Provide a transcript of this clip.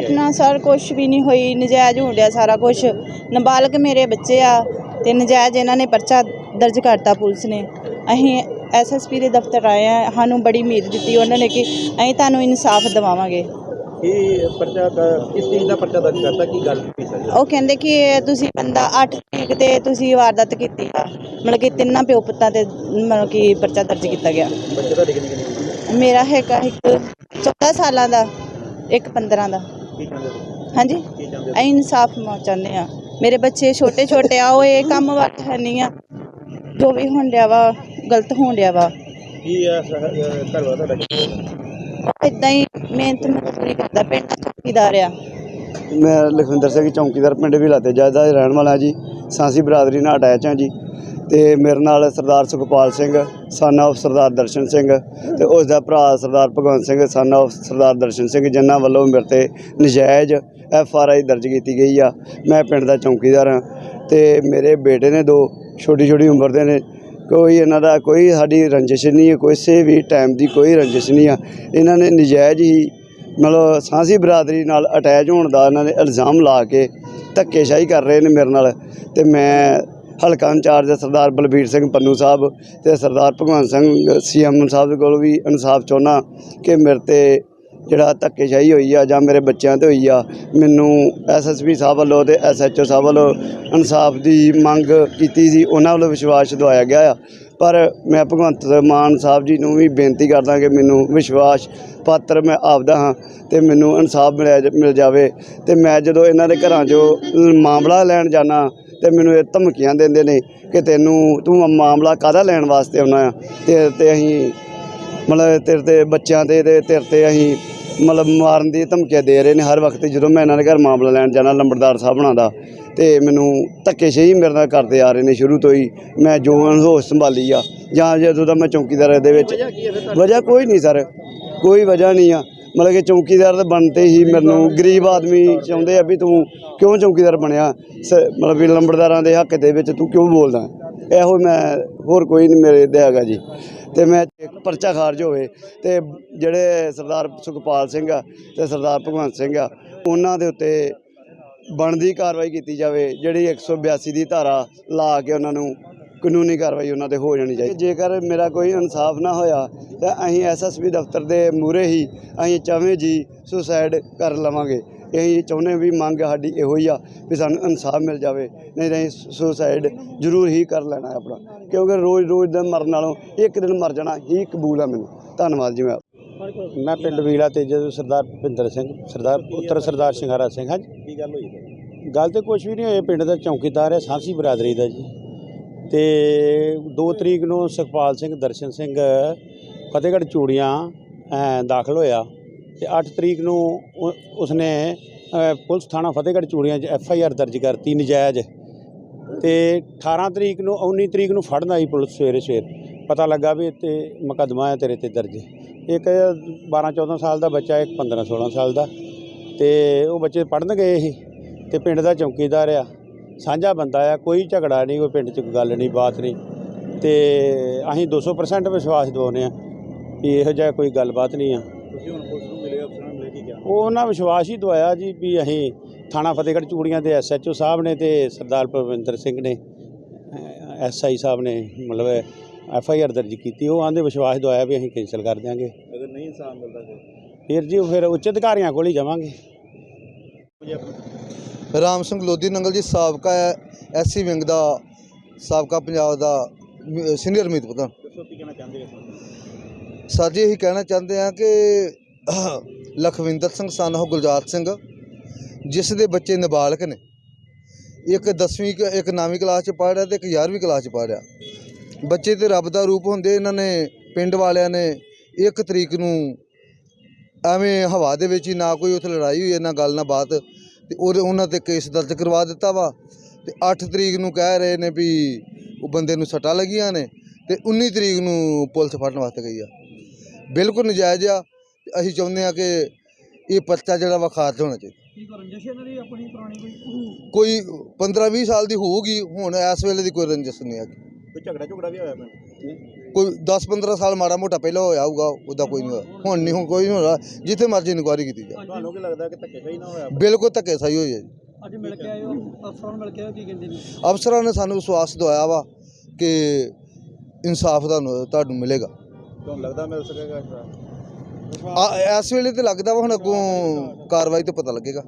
ਘਟਨਾ ਸਰ ਕੁਝ ਵੀ ਨਹੀਂ ਹੋਈ ਨਜਾਇਜ਼ ਹੋਣ ਡਿਆ ਸਾਰਾ ਕੁਝ ਨਾਬਾਲਗ ਮੇਰੇ ਬੱਚੇ ਆ ਤੇ ਨਜਾਇਜ਼ ਇਹਨਾਂ ਨੇ ਪਰਚਾ ਦਰਜ ਕਰਤਾ ਪੁਲਿਸ ਨੇ। ਅਸੀਂ ਐਸਐਸਪੀ ਦੇ ਦਫ਼ਤਰ ਆਏ ਆ ਸਾਨੂੰ ਬੜੀ ਉਮੀਦ ਦਿੱਤੀ ਉਹਨਾਂ ਨੇ ਕਿ ਅਸੀਂ ਤੁਹਾਨੂੰ ਇਨਸਾਫ ਦਿਵਾਵਾਂਗੇ। ਇਹ ਪਰਚਾ ਦ- ਕਿਸ ਚੀਜ਼ ਦਾ ਪਰਚਾ ਦਰਜ ਕਰਤਾ ਕੀ ਗੱਲ ਕੀ ਸਰ? ਉਹ ਕਹਿੰਦੇ ਕਿ ਇਹ ਤੁਸੀਂ ਬੰਦਾ 8 ਤਰੀਕ ਤੇ ਤੁਸੀਂ ਵਾਰਦਾਤ ਕੀਤੀ ਆ। ਮਤਲਬ ਕਿ ਤਿੰਨਾਂ ਪਿਓ ਪੁੱਤਾਂ ਤੇ ਮਤਲਬ ਕਿ ਪਰਚਾ ਦਰਜ ਕੀਤਾ ਗਿਆ। ਬੱਚੇ ਮੇਰਾ ਹੈਗਾ ਇੱਕ 14 ਸਾਲਾਂ ਦਾ ਇੱਕ 15 ਦਾ। ਹਾਂਜੀ। ਅਸੀਂ ਇਨਸਾਫ ਚਾਹੁੰਦੇ ਆ ਮੇਰੇ ਬੱਚੇ ਛੋਟੇ ਛੋਟੇ ਆ ਉਹ ਇਹ ਕੰਮ ਵੱਲ ਹੈ ਨਹੀਂ ਆ। ਜੋ ਵੀ ਹੋਣ ਡਿਆ ਵਾ ਗਲਤ ਹੋਣ ਡਿਆ ਵਾ। ਕੀ ਹੈ ਘਰ ਵਾ ਤੁਹਾਡਾ ਇਦਾਂ ਹੀ ਮਿਹਨਤ ਮਜ਼ਦੂਰੀ ਕਰਦਾ ਪਿੰਡ ਦਾ ਚੌਕੀਦਾਰ ਆ। ਮੈਂ ਲਖਵਿੰਦਰ ਸਿੰਘ ਚੌਂਕੀਦਾਰ ਪਿੰਡ ਵਿਲਾਤੇ ਜੱਜ ਦਾ ਰਹਿਣ ਵਾਲਾ ਜੀ। ਸਾਂਸੀ ਬਰਾਦਰੀ ਨਾਲ ਅਟੈਚ ਹਾਂ ਜੀ। ਤੇ ਮੇਰੇ ਨਾਲ ਸਰਦਾਰ ਸੁਖਪਾਲ ਸਿੰਘ, son of ਸਰਦਾਰ ਦਰਸ਼ਨ ਸਿੰਘ ਤੇ ਉਸ ਦਾ ਭਰਾ ਸਰਦਾਰ ਭਗਵੰਤ ਸਿੰਘ, son of ਸਰਦਾਰ ਦਰਸ਼ਨ ਸਿੰਘ, ਜਿਨ੍ਹਾਂ ਵੱਲੋਂ ਮੇਰੇ ਤੇ ਨਜਾਇਜ਼ ਐਫ ਆਰ ਆਈ ਦਰਜ ਕੀਤੀ ਗਈ ਆ। ਮੈਂ ਪਿੰਡ ਦਾ ਚੌਂਕੀਦਾਰ ਹਾਂ ਤੇ ਮੇਰੇ ਬੇਟੇ ਨੇ ਦੋ, ਛੋਟੀ ਛੋਟੀ ਉਮਰ ਦੇ ਨੇ। ਕੋਈ ਇਹਨਾਂ ਦਾ ਕੋਈ ਸਾਡੀ ਰੰਜਿਸ਼ ਨਹੀਂ ਹੈ, ਕਿਸੇ ਵੀ ਟਾਈਮ ਦੀ ਕੋਈ ਰੰਜਿਸ਼ ਨਹੀਂ ਆ। ਇਹਨਾਂ ਨੇ ਨਜਾਇਜ਼ ਹੀ ਮਤਲਬ ਸਾਂਸੀ ਬਰਾਦਰੀ ਨਾਲ ਅਟੈਚ ਹੋਣ ਦਾ ਇਹਨਾਂ ਨੇ ਇਲਜ਼ਾਮ ਲਾ ਕੇ ਧੱਕੇਸ਼ਾਹੀ ਕਰ ਰਹੇ ਨੇ ਮੇਰੇ ਨਾਲ ਤੇ ਮੈਂ ਹਲਕਾ ਇੰਚਾਰਜ ਸਰਦਾਰ ਬਲਬੀਰ ਸਿੰਘ ਪੰਨੂ ਸਾਹਿਬ ਤੇ ਸਰਦਾਰ ਭਗਵੰਤ ਸਿੰਘ ਸੀਐਮ ਸਾਹਿਬ ਦੇ ਕੋਲ ਵੀ ਇਨਸਾਫ ਚਾਹੁੰਦਾ ਕਿ ਮੇਰੇ ਤੇ ਜਿਹੜਾ ਧੱਕੇਸ਼ਾਹੀ ਹੋਈ ਆ ਜਾਂ ਮੇਰੇ ਬੱਚਿਆਂ ਤੇ ਹੋਈ ਆ, ਮੈਨੂੰ ਐਸਐਸਪੀ ਸਾਹਿਬ ਵੱਲੋਂ ਤੇ ਐਸਐਚਓ ਸਾਹਿਬ ਵੱਲੋਂ ਇਨਸਾਫ ਦੀ ਮੰਗ ਕੀਤੀ ਸੀ, ਉਹਨਾਂ ਵੱਲੋਂ ਵਿਸ਼ਵਾਸ ਦਵਾਇਆ ਗਿਆ ਆ। ਪਰ ਮੈਂ ਭਗਵੰਤ ਮਾਨ ਸਾਹਿਬ ਜੀ ਨੂੰ ਵੀ ਬੇਨਤੀ ਕਰਦਾ ਕਿ ਮੈਨੂੰ ਵਿਸ਼ਵਾਸ ਪਾਤਰ ਮੈਂ ਆਪਦਾ ਹਾਂ ਤੇ ਮੈਨੂੰ ਇਨਸਾਫ ਮਿਲਿਆ ਜ- ਮਿਲ ਜਾਵੇ ਤੇ ਮੈਂ ਜਦੋਂ ਇਹਨਾਂ ਦੇ ਘਰਾਂ 'ਚੋਂ ਮਾਮਲਾ ਲੈਣ ਜਾਣਾ ਤੇ ਮੈਨੂੰ ਇਹ ਧਮਕੀਆਂ ਦਿੰਦੇ ਨੇ ਕਿ ਤੈਨੂੰ ਤੂੰ ਮਾਮਲਾ ਕਾਹਦਾ ਲੈਣ ਵਾਸਤੇ ਆਉਣਾ ਆ? ਤੇ ਤੇ ਅਸੀਂ ਮਤਲਬ ਤੇਰੇ ਤੇ ਬੱਚਿਆਂ ਤੇ ਤੇਰੇ ਤੇ ਅਸੀਂ ਮਤਲਬ ਮਾਰਨ ਦੀ ਧਮਕੀਆਂ ਦੇ ਰਹੇ ਨੇ ਹਰ ਵਕਤ ਜਦੋਂ ਮੈਂ ਇਹਨਾਂ ਦੇ ਘਰ ਮਾਮਲਾ ਲੈਣ ਜਾਣਾ ਲੰਬੜਦਾਰ ਸਾਹਿਬ ਹੁਣਾਂ ਦਾ। ਤੇ ਮੈਨੂੰ ਧੱਕੇਸ਼ਾਹੀ ਮੇਰੇ ਨਾਲ ਕਰਦੇ ਆ ਰਹੇ ਨੇ ਸ਼ੁਰੂ ਤੋਂ ਹੀ। ਮੈਂ ਜੋ ਹੋਸ਼ ਸੰਭਾਲੀ ਆ। ਜਾਂ ਜਦੋਂ ਦਾ ਮੈਂ ਚੌਕੀਦਾਰ ਦੇ ਵਿੱਚ ਵਜ੍ਹਾ ਕੋਈ ਨਹੀਂ ਸਰ। ਕੋਈ ਵਜ੍ਹਾ ਨਹੀਂ ਆ। ਮਤਲਬ ਕਿ ਚੌਕੀਦਾਰ ਦੇ ਬਣਤੇ ਹੀ ਮੈਨੂੰ, ਗਰੀਬ ਆਦਮੀ ਚਾਹੁੰਦੇ ਆ ਵੀ ਤੂੰ ਕਿਉਂ ਚੌਕੀਦਾਰ ਬਣਿਆ? ਸ- ਮਤਲਬ ਵੀ ਲੰਬੜਦਾਰਾਂ ਦੇ ਹੱਕ ਦੇ ਵਿੱਚ ਤੂੰ ਕਿਉਂ ਬੋਲਦਾ? ਇਹੋ ਮੈਂ, ਹੋਰ ਕੋਈ ਨਹੀਂ ਮੇਰੇ ਦੇ ਹੈਗਾ ਜੀ। ਤੇ ਮੈਂ ਪਰਚਾ ਖਾਰਜ ਹੋਵੇ ਤੇ ਜਿਹੜੇ ਸਰਦਾਰ ਸੁਖਪਾਲ ਸਿੰਘ ਆ ਤੇ ਸਰਦਾਰ ਭਗਵੰਤ ਸਿੰਘ ਆ, ਉਹਨਾਂ ਦੇ ਉੱਤੇ ਬਣਦੀ ਕਾਰਵਾਈ ਕੀਤੀ ਜਾਵੇ, ਜਿਹੜੀ 182 ਦੀ ਧਾਰਾ ਲਾ ਕੇ ਉਹਨਾਂ ਨੂੰ ਕਾਨੂੰਨੀ ਕਾਰਵਾਈ ਉਹਨਾਂ ਤੇ ਹੋ ਜਾਣੀ ਚਾਹੀਦੀ। ਜੇਕਰ ਮੇਰਾ ਕੋਈ ਇਨਸਾਫ ਨਾ ਹੋਇਆ ਤਾਂ ਅਸੀਂ ਐਸਐਸਪੀ ਦਫ਼ਤਰ ਦੇ ਮੂਹਰੇ ਹੀ ਅਸੀਂ ਚਾਵੇਂ ਜੀ ਸੁਸਾਈਡ ਕਰ ਲਵਾਂਗੇ। ਅਸੀਂ ਚਾਹੁੰਦੇ ਵੀ ਮੰਗ ਸਾਡੀ ਇਹੋ ਹੀ ਆ ਵੀ ਸਾਨੂੰ ਇਨਸਾਫ ਮਿਲ ਜਾਵੇ ਨਹੀਂ ਤਾਂ ਅਸੀਂ ਸੁਸਾਈਡ ਜ਼ਰੂਰ ਹੀ ਕਰ ਲੈਣਾ ਆਪਣਾ। ਕਿਉਂਕਿ ਰੋਜ਼ ਰੋਜ਼ ਦਾ ਮਰਨ ਨਾਲੋਂ ਇੱਕ ਦਿਨ ਮਰ ਜਾਣਾ ਹੀ ਕਬੂਲ ਆ ਮੈਨੂੰ। ਧੰਨਵਾਦ ਜੀ ਮੈਂ। ਮੈਂ ਪਿੰਡ ਵੀਲਾ ਤੇ ਜਦੋਂ ਸਰਦਾਰ ਭਿੰਦਰ ਸਿੰਘ ਸਰਦਾਰ ਪੁੱਤਰ ਸਰਦਾਰ ਸਿੰਘਾਰਾ ਸਿੰਘ ਹਾਂ ਜੀ। ਕੀ ਗੱਲ ਹੋਈ? ਗੱਲ ਤੇ ਕੁਝ ਵੀ ਨਹੀਂ ਹੋਈ ਪਿੰਡ ਦਾ ਚੌਕੀਦਾਰ ਹੈ ਸਾਂਸੀ ਬਰਾਦਰੀ ਦਾ ਜੀ। ਤੇ 2 ਤਰੀਕ ਨੂੰ ਸੁਖਪਾਲ ਸਿੰਘ, ਦਰਸ਼ਨ ਸਿੰਘ, ਫਤਿਹਗੜ੍ਹ ਚੂੜੀਆਂ ਦਾਖਲ ਹੋਇਆ ਤੇ 8 ਤਰੀਕ ਨੂੰ ਉਸਨੇ ਪੁਲਿਸ ਥਾਣਾ ਫਤਿਹਗੜ੍ਹ ਚੂੜੀਆਂ 'ਚ ਐਫ ਆਈ ਆਰ ਦਰਜ ਕਰਤੀ ਨਜਾਇਜ਼ ਤੇ 18 ਤਰੀਕ ਨੂੰ 19 ਤਰੀਕ ਨੂੰ ਫੜਨ ਆਈ ਪੁਲਿਸ ਸਵੇਰੇ ਸਵੇਰ। ਪਤਾ ਲੱਗਾ ਵੀ ਇੱਥੇ ਮੁਕੱਦਮਾ ਹੈ ਤੇਰੇ ਤੇ ਦਰਜ। ਇੱਕ 12 14 ਸਾਲ ਦਾ ਬੱਚਾ, ਇੱਕ 15 16 ਸਾਲ ਦਾ ਤੇ ਉਹ ਬੱਚੇ ਪੜਨ ਗਏ ਸੀ ਤੇ ਪਿੰਡ ਦਾ ਚੌਕੀਦਾਰ ਆ। ਸਾਂਝਾ ਬੰਦਾ ਆ ਕੋਈ ਝਗੜਾ ਨਹੀਂ ਕੋਈ ਪਿੰਡ 'ਚ ਕੋਈ ਗੱਲ ਨਹੀਂ ਬਾਤ ਨਹੀਂ। ਤੇ ਅਸੀਂ 200% ਵਿਸ਼ਵਾਸ ਦਿਵਾਉਂਦੇ ਆ ਵੀ ਇਹੋ ਜਿਹਾ ਕੋਈ ਗੱਲਬਾਤ ਨਹੀਂ ਆ। ਤੁਸੀਂ ਹੁਣ ਪੁਲਿਸ ਨੂੰ ਮਿਲੇ ਅਫਸਰਾਂ ਨੂੰ ਮਿਲੇ ਕੀ ਕਿਹਾ? ਉਹ ਉਹਨਾਂ ਵਿਸ਼ਵਾਸ ਹੀ ਦਵਾਇਆ ਜੀ ਵੀ ਅਸੀਂ ਥਾਣਾ ਫਤਿਹਗੜ੍ਹ ਚੂੜੀਆਂ ਦੇ ਐਸਐਚਓ ਸਾਹਿਬ ਨੇ ਤੇ ਸਰਦਾਰ ਪਰਵਿੰਦਰ ਸਿੰਘ ਨੇ ਐਸਆਈ ਸਾਹਿਬ ਨੇ ਮਤਲਬ ਐਫ ਆਈ ਆਰ ਦਰਜ ਕੀਤੀ। ਉਹ ਆਂਦੇ ਵਿਸ਼ਵਾਸ ਦਵਾਇਆ ਵੀ ਅਸੀਂ ਕੈਂਸਲ ਕਰ ਦਿਆਂਗੇ। ਅਗਰ ਨਹੀਂ ਇਨਸਾਫ ਮਿਲਦਾ ਫਿਰ? ਜੀ ਉਹ ਫਿਰ ਉੱਚ ਅਧਿਕਾਰੀਆਂ ਕੋਲ ਹੀ ਜਾਵਾਂਗੇ। ਰਾਮ ਸਿੰਘ ਲੋਧੀ ਨੰਗਲ ਜੀ ਸਾਬਕਾ ਐਸਸੀ ਵਿੰਗ ਦਾ ਸਾਬਕਾ ਪੰਜਾਬ ਦਾ ਸੀਨੀਅਰ ਮੀਤ ਪ੍ਰਧਾਨ ਸਰ ਜੀ ਇਹੀ ਕਹਿਣਾ ਚਾਹੁੰਦੇ ਆ ਕਿ ਲਖਵਿੰਦਰ ਸਿੰਘ ਸਨ ਉਹ ਗੁਲਜ਼ਾਰ ਸਿੰਘ ਜਿਸ ਦੇ ਬੱਚੇ ਨਾਬਾਲਗ ਨੇ। ਇੱਕ 10ਵੀਂ ਕ- ਇੱਕ 9ਵੀਂ ਕਲਾਸ ਚ ਪੜ੍ਹ ਰਿਹਾ ਤੇ ਇੱਕ 11ਵੀਂ ਕਲਾਸ ਚ ਪੜ੍ਹ ਰਿਹਾ। ਬੱਚੇ ਤੇ ਰੱਬ ਦਾ ਰੂਪ ਹੁੰਦੇ ਇਹਨਾਂ ਨੇ ਪਿੰਡ ਵਾਲਿਆਂ ਨੇ ਇੱਕ ਤਰੀਕ ਨੂੰ ਐਵੇਂ ਹਵਾ ਦੇ ਵਿੱਚ ਹੀ ਨਾ ਕੋਈ ਉੱਥੇ ਲੜਾਈ ਹੋਈ ਹੈ ਨਾ ਗੱਲ ਨਾ ਬਾਤ ਤੇ ਉਹਦੇ ਉਹਨਾਂ ਤੇ ਕੇਸ ਦਰਜ ਕਰਵਾ ਦਿੱਤਾ ਵਾ ਤੇ 8 ਤਰੀਕ ਨੂੰ ਕਹਿ ਰਹੇ ਨੇ ਵੀ ਉਹ ਬੰਦੇ ਨੂੰ ਸੱਟਾਂ ਲੱਗੀਆਂ ਨੇ ਤੇ 19 ਤਰੀਕ ਨੂੰ ਪੁਲਿਸ ਫੜਨ ਵਾਸਤੇ ਗਈ ਆ। ਬਿਲਕੁਲ ਨਜਾਇਜ਼ ਆ। ਅਸੀਂ ਚਾਹੁੰਦੇ ਆ ਕਿ ਇਹ ਪਰਚਾ ਜਿਹੜਾ ਵਾ ਖਾਰਜ ਹੋਣਾ ਚਾਹੀਦਾ। ਕੋਈ? 15 20 ਸਾਲ ਦੀ ਹੋਊਗੀ। ਹੁਣ ਇਸ ਵੇਲੇ ਦੀ ਕੋਈ ਰੰਜਿਸ਼ ਨਹੀਂ ਹੈਗੀ। ਕੋਈ ਝਗੜਾ ਝਗੜਾ ਵੀ ਹੋਇਆ ਪਿੰਡ ਕੋਈ 10-15 ਸਾਲ ਮਾੜਾ ਮੋਟਾ ਪਹਿਲਾਂ ਹੋਇਆ ਹੋਊਗਾ ਉਹਦਾ ਕੋਈ ਨਹੀਂ ਹੋਇਆ। ਹੁਣ ਨਹੀਂ ਹੁਣ ਕੋਈ ਨਹੀਂ ਹੋਣਾ ਜਿੱਥੇ ਮਰਜ਼ੀ ਇਨਕੁਆਇਰੀ ਕੀਤੀ ਜਾਏ ਤੁਹਾਨੂੰ ਕੀ ਲੱਗਦਾ ਕਿ ਧੱਕੇ ਸਹੀ ਨਾ ਹੋਇਆ? ਬਿਲਕੁਲ ਧੱਕੇ ਸਹੀ ਹੋਈ ਹੈ ਜੀ। ਅੱਜ ਮਿਲ ਕੇ ਆਏ ਹੋ ਅਫਸਰਾਂ ਨੂੰ ਮਿਲ ਕੇ ਆਏ ਕੀ ਕਹਿੰਦੇ ਨੇ? ਅਫਸਰਾਂ ਨੇ ਸਾਨੂੰ ਵਿਸ਼ਵਾਸ ਦਵਾਇਆ ਵਾ ਕਿ ਇਨਸਾਫ ਤੁਹਾਨੂੰ ਤੁਹਾਨੂੰ ਮਿਲੇਗਾ। ਤੁਹਾਨੂੰ ਲੱਗਦਾ ਮਿਲ ਸਕੇਗਾ ਇਸ ਵੇਲੇ ਤੇ ਲੱਗਦਾ ਵਾ ਹੁਣ ਅੱਗੋਂ ਕਾਰਵਾਈ ਤੇ ਪਤਾ ਲੱਗੇਗਾ।